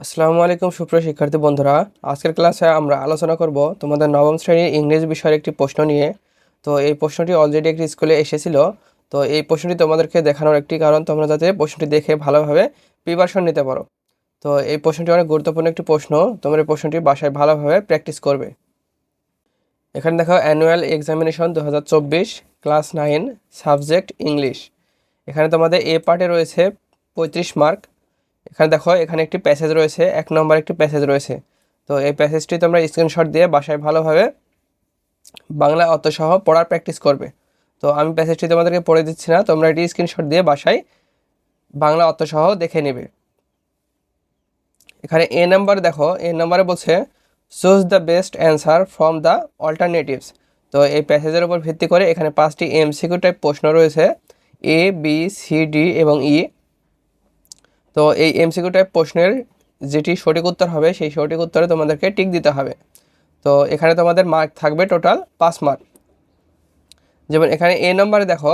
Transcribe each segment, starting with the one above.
আসসালামু আলাইকুম সুপ্রিয় শিক্ষার্থী বন্ধুরা। আজকের ক্লাসে আমরা আলোচনা করব তোমাদের নবম শ্রেণির ইংরেজি বিষয়ের একটি প্রশ্ন নিয়ে। তো এই প্রশ্নটি অলরেডি একটি স্কুলে এসেছিল। তো এই প্রশ্নটি তোমাদেরকে দেখানোর একটি কারণ তোমরা যাতে প্রশ্নটি দেখে ভালোভাবে প্রিপারেশন নিতে পারো। তো এই প্রশ্নটি অনেক গুরুত্বপূর্ণ একটি প্রশ্ন। তোমরা এই প্রশ্নটি বাসায় ভালোভাবে প্র্যাকটিস করবে। এখানে দেখো অ্যানুয়াল এক্সামিনেশন দু হাজার চব্বিশ ক্লাস নাইন সাবজেক্ট ইংলিশ এখানে তোমাদের এ পার্টে রয়েছে পঁয়ত্রিশ মার্ক এখানে দেখো, এখানে একটি প্যাসেজ রয়েছে, এক নম্বর একটি প্যাসেজ রয়েছে। তো এই প্যাসেজটি তোমরা স্ক্রিনশট দিয়ে বাসায় ভালোভাবে বাংলা অর্থসহ পড়ার প্র্যাকটিস করবে। তো আমি প্যাসেজটি তোমাদেরকে পড়ে দিচ্ছি না, তোমরা এটি স্ক্রিনশট দিয়ে বাসায় বাংলা অর্থসহ দেখে নেবে। এখানে এ নাম্বার দেখো, এ নাম্বারে বলছে choose the best answer from the alternatives তো এই প্যাসেজের উপর ভিত্তি করে এখানে পাঁচটি এমসিকিউ টাইপ প্রশ্ন রয়েছে এ বি সি ডি এবং ই তো এই এমসিকিউ টাইপ প্রশ্নের যেটি সঠিক উত্তর হবে, সেই সঠিক উত্তরে তোমাদেরকে টিক দিতে হবে। তো এখানে তোমাদের মার্ক থাকবে টোটাল পাঁচ মার্ক যেমন এখানে এ নম্বরে দেখো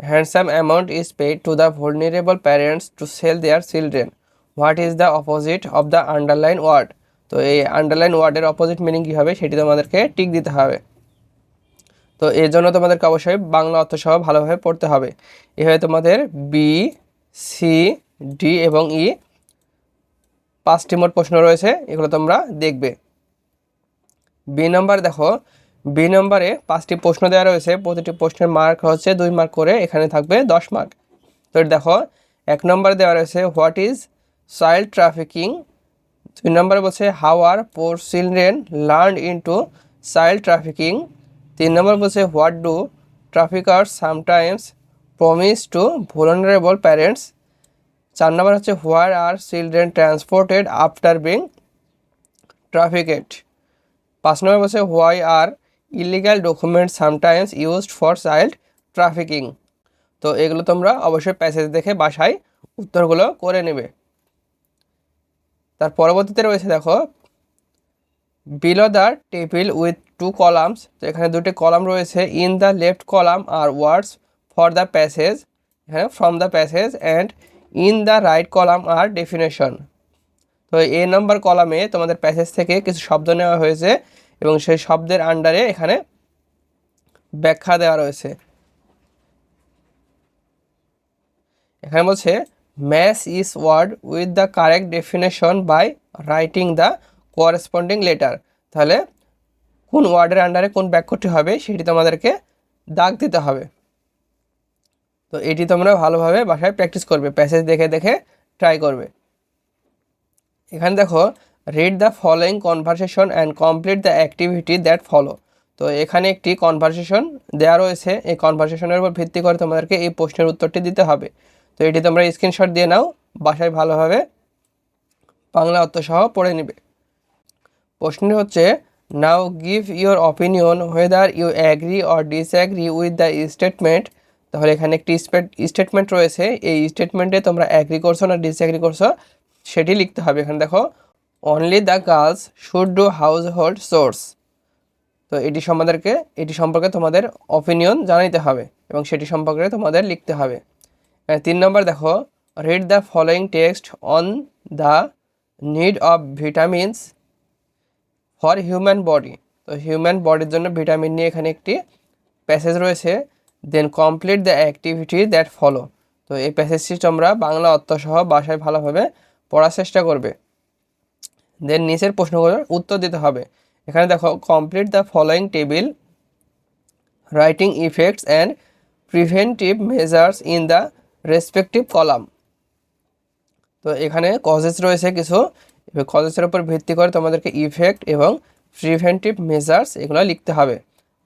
handsome amount is paid to the vulnerable parents to sell their children what is the opposite of the underline word তো এই আন্ডারলাইন ওয়ার্ডের অপোজিট মিনিং কী হবে, সেটি তোমাদেরকে টিক দিতে হবে। তো এর জন্য তোমাদেরকে অবশ্যই বাংলা অর্থ সহ ভালোভাবে পড়তে হবে। এভাবে তোমাদের বি সি ডি এবং ই, পাঁচটি মোট প্রশ্ন রয়েছে, এগুলো তোমরা দেখবে। বি নাম্বার দেখো, বি নম্বরে পাঁচটি প্রশ্ন দেওয়া রয়েছে, প্রতিটি প্রশ্নের মার্ক হচ্ছে দুই মার্ক করে, এখানে থাকবে দশ মার্ক। তো দেখো, এক নম্বরে দেওয়া রয়েছে, হোয়াট ইজ চাইল্ড ট্রাফিকিং? দুই নম্বরে বলছে, how are poor children learn into child trafficking? তিন নম্বর বলছে, what do traffickers sometimes promise to vulnerable parents? চার নম্বর হচ্ছে where are children transported after being trafficked পাঁচ নম্বর বলছে why are illegal document sometimes used for child trafficking তো এগুলো তোমরা অবশ্যই প্যাসেজ দেখে বাসায় উত্তরগুলো করে নেবে। তার পরবর্তীতে রয়েছে দেখো below the table with two columns তো এখানে দুটি কলাম রয়েছে in the left column are words for the passage এখানে from the passage and in the right column are definition. তো এ নাম্বার কলামে তোমাদের প্যাসেজ থেকে কিছু শব্দ নেওয়া হয়েছে এবং সেই শব্দের আন্ডারে এখানে ব্যাখ্যা দেওয়া রয়েছে। এখানে বলছে match is word with the correct definition by writing the corresponding letter তাহলে কোন ওয়ার্ডের আন্ডারে কোন বাক্যটি হবে সেটি তোমাদেরকে দাগ দিতে হবে। তো এটি তোমরা ভালোভাবে বাসায় প্র্যাকটিস করবে প্যাসেজ দেখে দেখে ট্রাই করবে। এখানে দেখো read the following conversation and complete the activity that follow তো এখানে একটি কনভারসেশন দেওয়া রয়েছে, এই কনভারসেশনের উপর ভিত্তি করে তোমাদেরকে এই প্রশ্নের উত্তরটি দিতে হবে। তো এটি তোমরা স্ক্রিনশট দিয়ে নাও, বাসায় ভালোভাবে বাংলা অর্থসহ পড়ে নেবে। প্রশ্নটি হচ্ছে now give your opinion whether you agree or disagree with the statement তাহলে এখানে একটি স্টেটমেন্ট রয়েছে। এই স্টেটমেন্টে তোমরা অ্যাগ্রি করছ না ডিসঅ্যাগ্রি করছ, সেটি লিখতে হবে। এখানে দেখো only the girls should do household chores তো এটি সম্বন্ধে, এটি সম্পর্কে তোমাদের অপিনিয়ন জানাইতে হবে এবং সেটি সম্পর্কে তোমাদের লিখতে হবে। তিন নম্বর দেখো read the following text on the need of vitamins for human body তো হিউম্যান বডির জন্য ভিটামিন নিয়ে এখানে একটি প্যাসেজ রয়েছে। Then complete the activity that follow তো এই প্যাসেজটি তোমরা বাংলা অর্থসহ বাসায় ভালোভাবে পড়ার চেষ্টা করবে। দেন নিচের প্রশ্নগুলোর উত্তর দিতে হবে। এখানে দেখো complete the following table writing effects and preventive measures in the respective column তো এখানে কজেস রয়েছে কিছু। কজেসের উপর ভিত্তি করে তোমাদেরকে ইফেক্ট এবং প্রিভেন্টিভ মেজার্স এগুলো লিখতে হবে।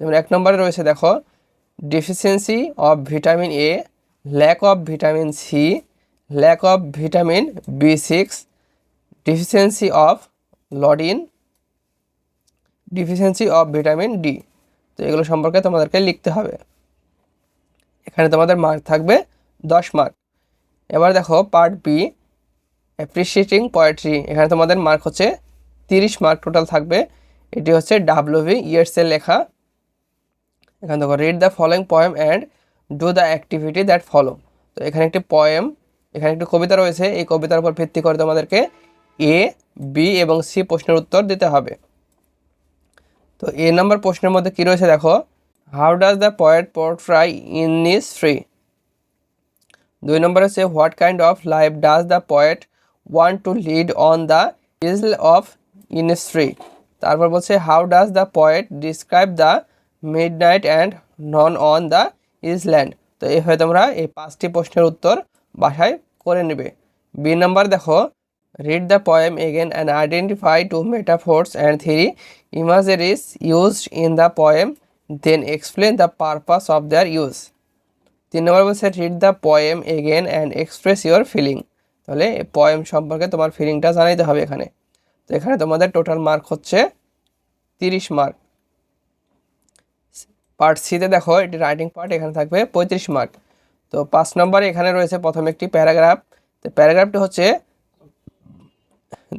যেমন এক নম্বরে রয়েছে, দেখো deficiency of vitamin A lack of vitamin C lack of vitamin B six deficiency of iodine deficiency of vitamin D তো এগুলো সম্পর্কে তোমাদেরকে লিখতে হবে। এখানে তোমাদের মার্ক থাকবে দশ মার্ক এবার দেখো পার্ট বি অ্যাপ্রিসিয়েটিং পোয়েট্রি এখানে তোমাদের মার্ক হচ্ছে তিরিশ মার্ক টোটাল থাকবে। এটি হচ্ছে ডাব্লিউভি ইয়ার্সের লেখা। এখানে দেখো read the following poem and do the activity that follow তো এখানে একটি পয়েম এখানে একটি কবিতা রয়েছে, এই কবিতার উপর ভিত্তি করে তোমাদেরকে এ বি এবং সি প্রশ্নের উত্তর দিতে হবে। তো এ নম্বর প্রশ্নের মধ্যে কী রয়েছে দেখো? How does the poet portray Innisfree দুই নম্বর হচ্ছে what kind of life does the poet want to lead on the isle of Innisfree তারপর বলছে how does the poet describe the midnight and noon on the island তো এইভাবে তোমরা এই পাঁচটি প্রশ্নের উত্তর বাসায় করে নেবে। বি নাম্বার দেখো। Read the poem again and identify two metaphors and three imageries used in the poem then explain the purpose of their use তিন নম্বর বলছে read the poem again and express your feeling তাহলে poem সম্পর্কে তোমার ফিলিংটা জানাইতে হবে এখানে। তো এখানে তোমাদের টোটাল মার্ক হচ্ছে তিরিশ মার্ক পার্ট সিতে দেখো, এটি রাইটিং পার্ট এখানে থাকবে পঁয়ত্রিশ মার্ক তো পাঁচ নম্বরে এখানে রয়েছে প্রথম একটি প্যারাগ্রাফ তো প্যারাগ্রাফটি হচ্ছে,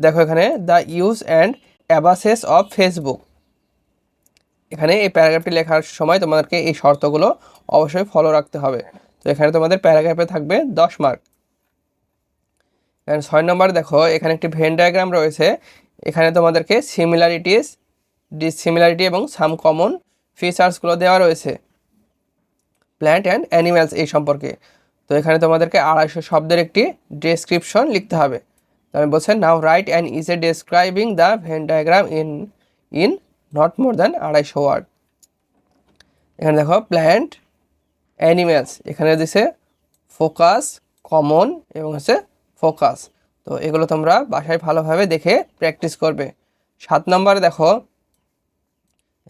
দেখো এখানে the use and abuses of Facebook এখানে এই প্যারাগ্রাফটি লেখার সময় তোমাদেরকে এই শর্তগুলো অবশ্যই ফলো রাখতে হবে। তো এখানে তোমাদের প্যারাগ্রাফে থাকবে দশ মার্ক ছয় নম্বর দেখো, এখানে একটি ভেন ডায়াগ্রাম রয়েছে। এখানে তোমাদেরকে সিমিলারিটিস ডিসিমিলারিটি এবং সাম কমন ফিচার্সগুলো দেওয়া রয়েছে। প্ল্যান্ট অ্যান্ড অ্যানিম্যালস এই সম্পর্কে। তো এখানে তোমাদেরকে আড়াইশো শব্দের একটি ডেসক্রিপশন লিখতে হবে। আমি বলছি now write an essay describing the Venn diagram in in not more than আড়াইশো ওয়ার্ড এখানে দেখো প্ল্যান্ট অ্যানিম্যালস এখানে দিছে ফোকাস কমন এবং হচ্ছে ফোকাস তো এগুলো তোমরা বাসায় ভালোভাবে দেখে প্র্যাকটিস করবে। সাত নম্বরে দেখো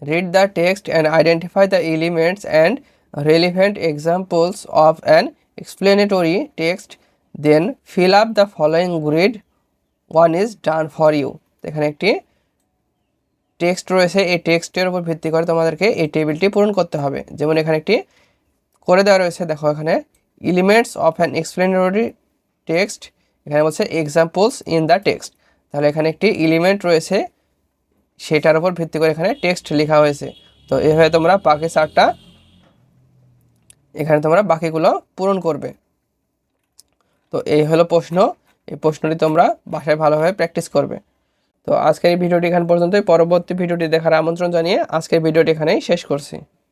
read the text and identify the elements and relevant examples of an explanatory text then fill up the following grid one is done for you এখানে একটি টেক্সট রয়েছে। এই টেক্সটের উপর ভিত্তি করে তোমাদেরকে এই টেবিলটি পূরণ করতে হবে। যেমন এখানে একটি করে দেওয়া রয়েছে। দেখো এখানে elements of an explanatory text এখানে বলছে এক্সাম্পলস ইন দ্য টেক্সট তাহলে এখানে একটি এলিমেন্ট রয়েছে। সেটার উপর ভিত্তি করে এখানে টেক্সট লেখা হয়েছে। তো এভাবে তোমরা বাকি চারটা এখানে তোমরা বাকিগুলো পূরণ করবে। তো এই হলো প্রশ্ন। এই প্রশ্নটি তোমরা বাসায় ভালোভাবে প্র্যাকটিস করবে। তো আজকের এই ভিডিওটি এখান পর্যন্তই। পরবর্তী ভিডিওটি দেখার আমন্ত্রণ জানিয়ে আজকের ভিডিওটি এখানেই শেষ করছি।